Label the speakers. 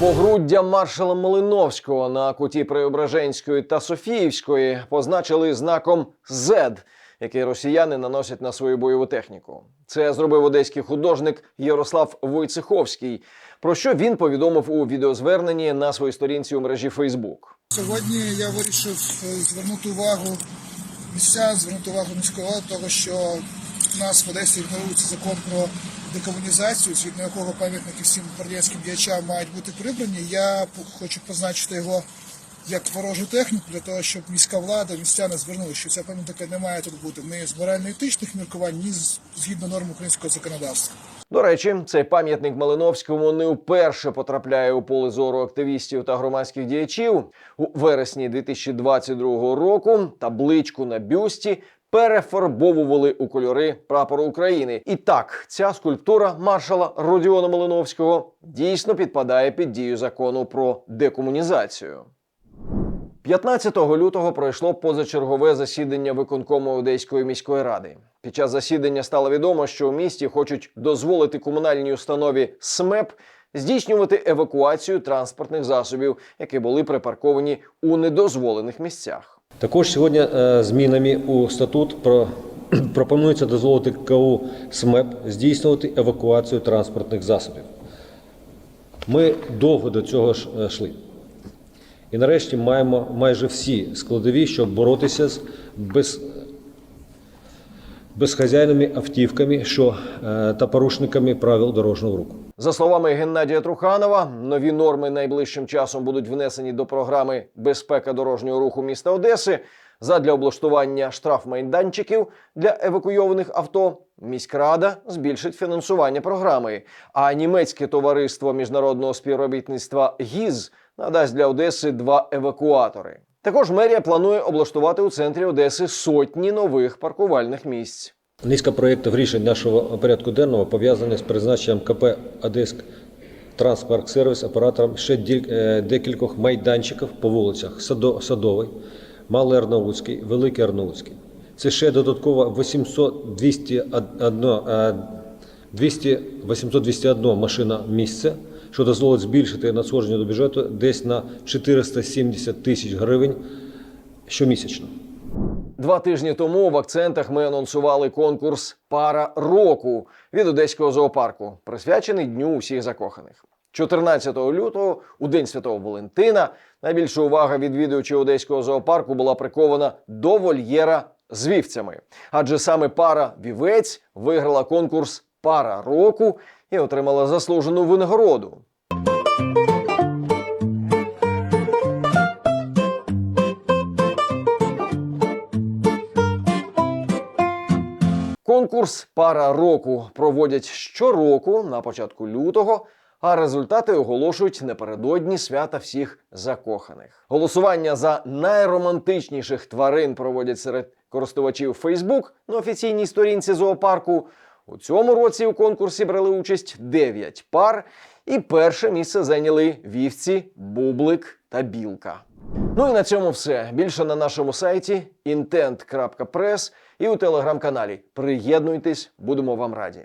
Speaker 1: Погруддя маршала Малиновського на куті Преображенської та Софіївської позначили знаком Z, який росіяни наносять на свою бойову техніку. Це зробив одеський художник Ярослав Войцеховський, про що він повідомив у відеозверненні на своїй сторінці у мережі Фейсбук.
Speaker 2: Сьогодні я вирішив е, звернути увагу містян, звернути увагу міського того, що в нас в Одесі ігнорується закон про декомунізацію, згідно якого пам'ятники всім радянським діячам мають бути прибрані. Я хочу позначити його як ворожу техніку для того, щоб міська влада, містяни звернули, що ця пам'ятника не має тут бути ні з морально-етичних міркувань, ні згідно норм українського законодавства.
Speaker 1: До речі, цей пам'ятник Малиновському не вперше потрапляє у поле зору активістів та громадських діячів. У вересні 2022 року табличку на бюсті перефарбовували у кольори прапору України. І так, ця скульптура маршала Родіона Малиновського дійсно підпадає під дію закону про декомунізацію. 15 лютого пройшло позачергове засідання виконкому Одеської міської ради. Під час засідання стало відомо, що у місті хочуть дозволити комунальній установі СМЕП здійснювати евакуацію транспортних засобів, які були припарковані у недозволених місцях.
Speaker 3: Також сьогодні е, змінами у статут про, пропонується дозволити КУ СМЕП здійснювати евакуацію транспортних засобів. Ми довго до цього е, йшли. І нарешті маємо майже всі складові, щоб боротися з без, безхазяйними автівками що, е, та порушниками правил дорожнього руху.
Speaker 1: За словами Геннадія Труханова, нові норми найближчим часом будуть внесені до програми безпека дорожнього руху міста Одеси. Задля облаштування штрафмайданчиків для евакуйованих авто міськрада збільшить фінансування програми. А німецьке товариство міжнародного співробітництва ГІЗ надасть для Одеси два евакуатори. Також мерія планує облаштувати у центрі Одеси сотні нових паркувальних місць.
Speaker 3: Низка проєктів рішень нашого порядку денного пов'язаних з призначенням КП «Одеськ Транспарк Сервіс оператором ще е, декількох майданчиків по вулицях Садовий, Малий Арнаутський, Великий Арнаутський. Це ще додатково 800 201, е, 200 821 машина місце, що дозволить збільшити надходження до бюджету десь на 470 тисяч гривень щомісячно.
Speaker 1: Два тижні тому в акцентах ми анонсували конкурс Пара року від одеського зоопарку, присвячений дню усіх закоханих. 14 лютого, у день святого Валентина, найбільша увага відвідувачів одеського зоопарку була прикована до вольєра з вівцями. Адже саме пара вівець виграла конкурс Пара року і отримала заслужену винагороду. Конкурс Пара року проводять щороку на початку лютого, а результати оголошують напередодні свята всіх закоханих. Голосування за найромантичніших тварин проводять серед користувачів Facebook на офіційній сторінці зоопарку. У цьому році у конкурсі брали участь 9 пар, і перше місце зайняли вівці, бублик та білка. Ну і на цьому все. Більше на нашому сайті intent.press і у телеграм-каналі. Приєднуйтесь, будемо вам раді.